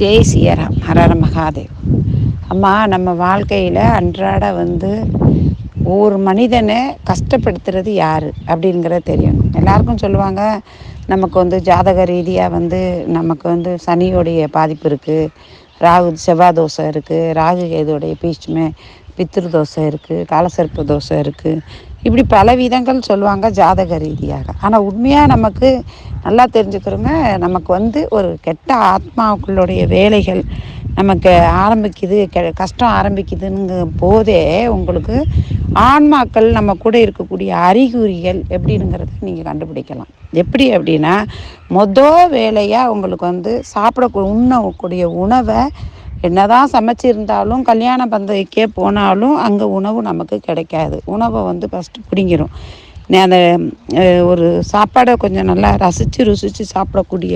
ஜெய் சியராம் ஹரர மகாதேவ். அம்மா நம்ம வாழ்க்கையில் அன்றாட வந்து ஒவ்வொரு மனிதனை கஷ்டப்படுத்துறது யார் அப்படிங்கிறத தெரியணும். எல்லாருக்கும் சொல்லுவாங்க நமக்கு வந்து ஜாதக ரீதியாக வந்து நமக்கு வந்து சனியோடைய பாதிப்பு இருக்குது ராகு செவ்வாய் தோசை இருக்குது ராகு கேதுடைய பீச்சுமே பித்திரு தோசை இருக்குது காலசர்ப்ப தோசை இருக்குது இப்படி பல விதங்கள் சொல்லுவாங்க ஜாதக ரீதியாக. ஆனால் உண்மையாக நமக்கு நல்லா தெரிஞ்சுக்கிறோங்க நமக்கு வந்து ஒரு கெட்ட ஆத்மாவுக்குள்ளுடைய வேலைகள் நமக்கு ஆரம்பிக்குது கெ கஷ்டம் ஆரம்பிக்குதுங்கும் போதே உங்களுக்கு ஆன்மாக்கள் நம்ம கூட இருக்கக்கூடிய அறிகுறிகள் எப்படிங்கிறத நீங்கள் கண்டுபிடிக்கலாம். எப்படி அப்படின்னா மொதல் வேலையாக உங்களுக்கு வந்து சாப்பிட உண்ணக்கூடிய உணவை என்னதான் சமைச்சிருந்தாலும் கல்யாண பந்தயக்கே போனாலும் அங்கே உணவு நமக்கு கிடைக்காது. உணவை வந்து ஃபஸ்ட்டு பிடிங்கிரும். அந்த ஒரு சாப்பாடை கொஞ்சம் நல்லா ரசித்து ருசித்து சாப்பிடக்கூடிய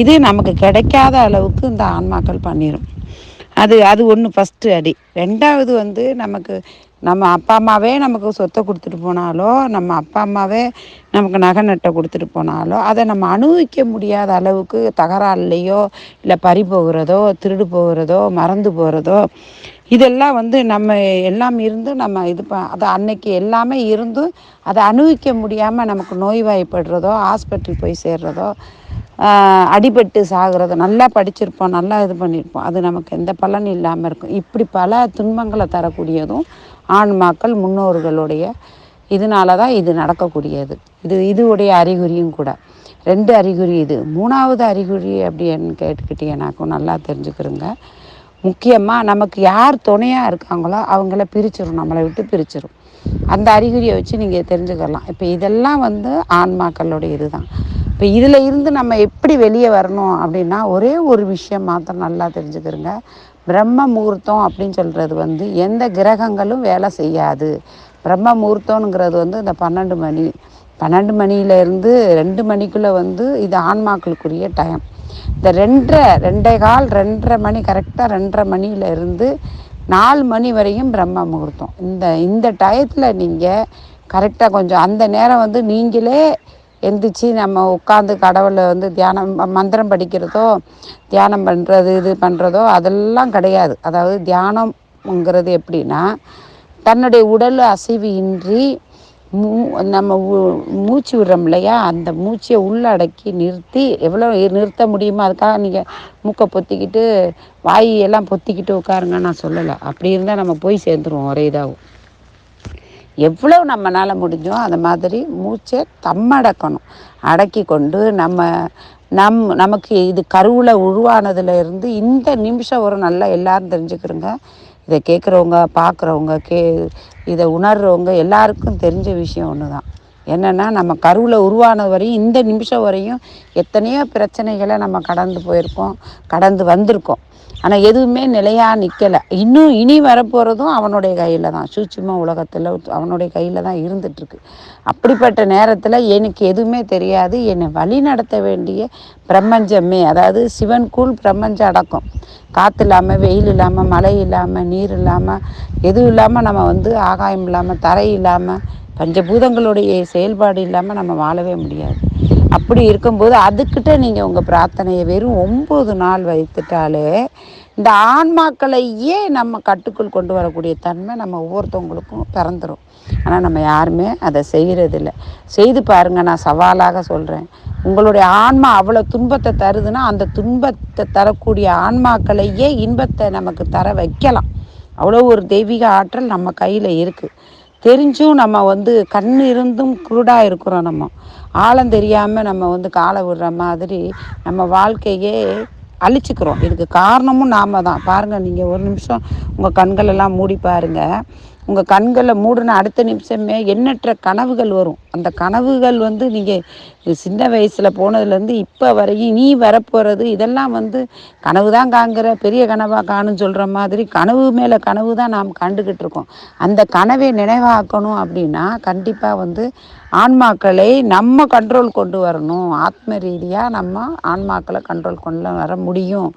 இது நமக்கு கிடைக்காத அளவுக்கு இந்த ஆன்மாக்கள் பண்ணிடும் அது அது ஒன்று ஃபஸ்ட்டு அடி. ரெண்டாவது வந்து நமக்கு நம்ம அப்பா அம்மாவே நமக்கு சொத்தை கொடுத்துட்டு போனாலோ நம்ம அப்பா அம்மாவே நமக்கு நகை நட்டை கொடுத்துட்டு போனாலோ அதை நம்ம அனுபவிக்க முடியாத அளவுக்கு தகராறுலையோ இல்லை பறி போகிறதோ திருடு போகிறதோ மறந்து போகிறதோ இதெல்லாம் வந்து நம்ம எல்லாம் இருந்து நம்ம இது ப அதை அன்னைக்கு எல்லாமே இருந்தும் அதை அனுபவிக்க முடியாமல் நமக்கு நோய்வாய்ப்படுறதோ ஹாஸ்பிட்டல் போய் சேர்றதோ அடிபட்டு சாகிறது நல்லா படிச்சிருப்போம் நல்லா இது பண்ணியிருப்போம் அது நமக்கு எந்த பலனும் இல்லாமல் இருக்கும். இப்படி பல துன்பங்களை தரக்கூடியதும் ஆன்மாக்கள் முன்னோர்களுடைய இதனால தான் இது நடக்கக்கூடியது. இது இதுவுடைய அறிகுறியும் கூட. ரெண்டு அறிகுறி இது. மூணாவது அறிகுறி அப்படின்னு கேட்டுக்கிட்டீங்கன்னாக்கும் நல்லா தெரிஞ்சுக்கிறோங்க. முக்கியமாக நமக்கு யார் துணையாக இருக்காங்களோ அவங்கள பிரிச்சிடும் நம்மளை விட்டு பிரிச்சிடும் அந்த அறிகுறியை வச்சு நீங்கள் தெரிஞ்சுக்கலாம். இப்போ இதெல்லாம் வந்து ஆன்மாக்களுடைய இதுதான். இப்போ இதில் இருந்து நம்ம எப்படி வெளியே வரணும் அப்படின்னா ஒரே ஒரு விஷயம் மாத்திரம் நல்லா தெரிஞ்சுக்கிறோங்க. பிரம்ம முகூர்த்தம் அப்படின்னு சொல்கிறது வந்து எந்த கிரகங்களும் வேலை செய்யாது. பிரம்ம முகூர்த்தம்ங்கிறது வந்து இந்த பன்னெண்டு மணி. பன்னெண்டு மணியிலேருந்து ரெண்டு மணிக்குள்ளே வந்து இது ஆன்மாக்களுக்குரிய டைம் இந்த ரெண்டரை ரெண்டே கால் ரெண்டரை மணி கரெக்டாக ரெண்டரை மணியிலேருந்து நாலு மணி வரையும் பிரம்ம முகூர்த்தம். இந்த இந்த டயத்தில் நீங்கள் கரெக்டாக கொஞ்சம் அந்த நேரம் வந்து நீங்களே எந்திரிச்சு நம்ம உட்காந்து கடவுளை வந்து தியானம் மந்திரம் படிக்கிறதோ தியானம் பண்ணுறது இது பண்ணுறதோ அதெல்லாம் கிடையாது. அதாவது தியானம்ங்கிறது எப்படின்னா தன்னுடைய உடல் அசைவு இன்றி மூ நம்ம மூச்சு விடுறோம் இல்லையா? அந்த மூச்சை உள்ளடக்கி நிறுத்தி எவ்வளோ நிறுத்த முடியுமோ அதுக்காக நீங்கள் மூக்கை பொத்திக்கிட்டு வாயெல்லாம் பொத்திக்கிட்டு உட்காருங்க நான் சொல்லலை. அப்படி இருந்தால் நம்ம போய் சேர்ந்துருவோம் ஒரே இதாகும் எவ்வளோ நம்மளால் முடிஞ்சோ அந்த மாதிரி மூச்சை தம்மடக்கணும். அடக்கி கொண்டு நம்ம நம் நமக்கு இது கருவில் உருவானதுலேருந்து இந்த நிமிஷம் ஒரு நல்லா எல்லாரும் தெரிஞ்சுக்கிறோங்க. இதை கேட்குறவங்க பார்க்குறவங்க கே இதை உணர்றவங்க எல்லாருக்கும் தெரிஞ்ச விஷயம் ஒன்று தான் என்னென்னா நம்ம கருவில் உருவான வரையும் இந்த நிமிஷம் வரையும் எத்தனையோ பிரச்சனைகளை நம்ம கடந்து போயிருக்கோம் கடந்து வந்திருக்கோம். ஆனால் எதுவுமே நிலையாக நிற்கலை இன்னும் இனி வரப்போகிறதும் அவனுடைய கையில் தான். சூட்சும உலகத்தில் அவனுடைய கையில் தான் இருந்துகிட்ருக்கு அப்படிப்பட்ட நேரத்தில் எனக்கு எதுவுமே தெரியாது. என்னை வழி நடத்த வேண்டிய பிரபஞ்சமே அதாவது சிவன் கூழ் பிரபஞ்சம் அடக்கம். காற்று இல்லாமல் வெயில் இல்லாமல் மழை இல்லாமல் நீர் இல்லாமல் எதுவும் இல்லாமல் நம்ம வந்து ஆகாயம் இல்லாமல் தரை இல்லாமல் பஞ்சபூதங்களுடைய செயல்பாடு இல்லாமல் நம்ம வாழவே முடியாது. அப்படி இருக்கும்போது அதுக்கிட்ட நீங்கள் உங்கள் பிரார்த்தனையை வெறும் ஒம்பது நாள் வைத்துட்டாலே இந்த ஆன்மாக்களையே நம்ம கட்டுக்குள் கொண்டு வரக்கூடிய தன்மை நம்ம ஒவ்வொருத்தவங்களுக்கும் பிறந்துடும் ஆனால் நம்ம யாருமே அதை செய்கிறதில்ல செய்து பாருங்கள் நான் சவாலாக சொல்கிறேன் உங்களுடைய ஆன்மா அவ்வளோ துன்பத்தை தருதுன்னா அந்த துன்பத்தை தரக்கூடிய ஆன்மாக்களையே இன்பத்தை நமக்கு தர வைக்கலாம். அவ்வளோ ஒரு தெய்வீக ஆற்றல் நம்ம கையில் இருக்குது தெரிஞ்சும் நம்ம வந்து கண் இருந்தும் குருடாக இருக்கிறோம் நம்ம. ஆழம் தெரியாமல் நம்ம வந்து காலை விடுற மாதிரி நம்ம வாழ்க்கையே அழிச்சுக்கிறோம். இதுக்கு காரணமும் நாம தான். பாருங்கள் நீங்கள் ஒரு நிமிஷம் உங்கள் கண்களெல்லாம் மூடி பாருங்கள் உங்கள் கண்களை மூடின அடுத்த நிமிஷமே எண்ணற்ற கனவுகள் வரும். அந்த கனவுகள் வந்து நீங்கள் சின்ன வயசில் போனதுலேருந்து இப்போ வரையும் நீ வரப்போகிறது இதெல்லாம் வந்து கனவு தான் காங்கிற பெரிய கனவாக காணுன்னு சொல்கிற மாதிரி கனவு மேலே கனவு தான் நாம் கண்டுக்கிட்டு இருக்கோம். அந்த கனவை நினைவாக்கணும் அப்படின்னா கண்டிப்பாக வந்து ஆன்மாக்களை நம்ம கண்ட்ரோல் கொண்டு வரணும். ஆத்ம ரீதியாக நம்ம ஆன்மாக்களை கண்ட்ரோல் கொண்டு வர முடியும்.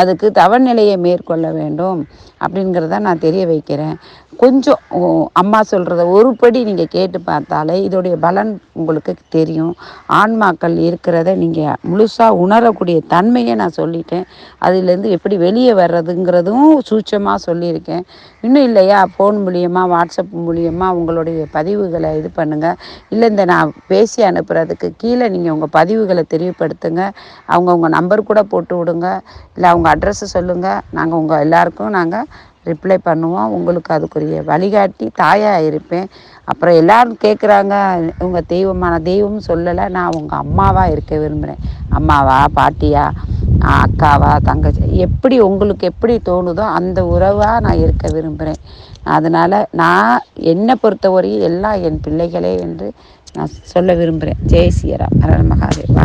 அதுக்கு தவநிலையை மேற்கொள்ள வேண்டும் அப்படிங்கிறத நான் தெரிய வைக்கிறேன். கொஞ்சம் அம்மா சொல்கிறத ஒரு படி நீங்கள் கேட்டு பார்த்தாலே இதோடைய பலன் உங்களுக்கு தெரியும். ஆன்மாக்கள் இருக்கிறத நீங்கள் முழுசாக உணரக்கூடிய தன்மையை நான் சொல்லிட்டேன். அதுலேருந்து எப்படி வெளியே வர்றதுங்கிறதும் சூட்சமாக சொல்லியிருக்கேன். இன்னும் இல்லையா? ஃபோன் மூலியமாக வாட்ஸ்அப் மூலியமாக உங்களுடைய பதிவுகளை இது பண்ணுங்கள் இல்லை இந்த நான் பேசி அனுப்புகிறதுக்கு கீழே நீங்கள் உங்கள் பதிவுகளை தெரியப்படுத்துங்க. அவங்க உங்கள் நம்பர் கூட போட்டு விடுங்க. இல்லை அவங்க அட்ரஸை சொல்லுங்கள் நாங்கள் உங்கள் எல்லாருக்கும் நாங்கள் ரிப்ளை பண்ணுவோம். உங்களுக்கு அதுக்குரிய வழிகாட்டி தாயாக இருப்பேன். அப்புறம் எல்லாரும் கேட்குறாங்க உங்கள் தெய்வமான தெய்வம் சொல்லலை. நான் உங்கள் அம்மாவாக இருக்க விரும்புகிறேன் அம்மாவா பாட்டியா அக்காவா தங்கச்சி? எப்படி உங்களுக்கு எப்படி தோணுதோ அந்த உறவாக நான் இருக்க விரும்புகிறேன் அதனால் நான் என்னை பொறுத்தவரையும் எல்லாம் என் பிள்ளைகளே என்று நான் சொல்ல விரும்புகிறேன் ஜெய் சியரா ஹர மகாதேவ்.